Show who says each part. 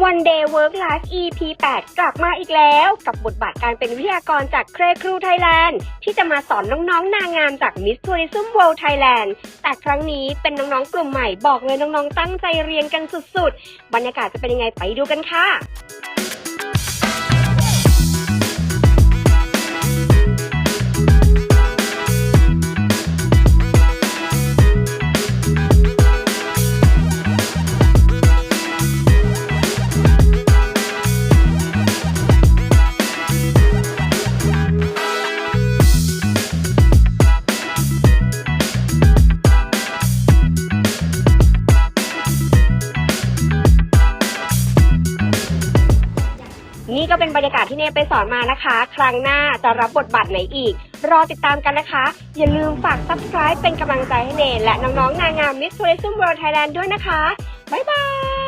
Speaker 1: วันเดย์เวิร์กไลฟ์ EP 8 กลับมาอีกแล้วกับบทบาทการเป็นวิทยากรจากเครครูไทยแลนด์ที่จะมาสอนน้องๆนางงามจากมิสทัวริซึมเวิลด์ไทยแลนด์แต่ครั้งนี้เป็นน้องๆกลุ่มใหม่บอกเลยน้องๆตั้งใจเรียนกันสุดๆ บรรยากาศจะเป็นยังไงไปดูกันค่ะ นี่ก็เป็นบรรยากาศที่เนไปสอนมานะคะ ครั้งหน้าจะรับบทบาทไหนอีก รอติดตามกันนะคะ อย่าลืมฝาก subscribe เป็นกำลังใจให้เนและน้องๆนางงาม Miss Tourism World Thailand ด้วยนะคะ บ๊ายบาย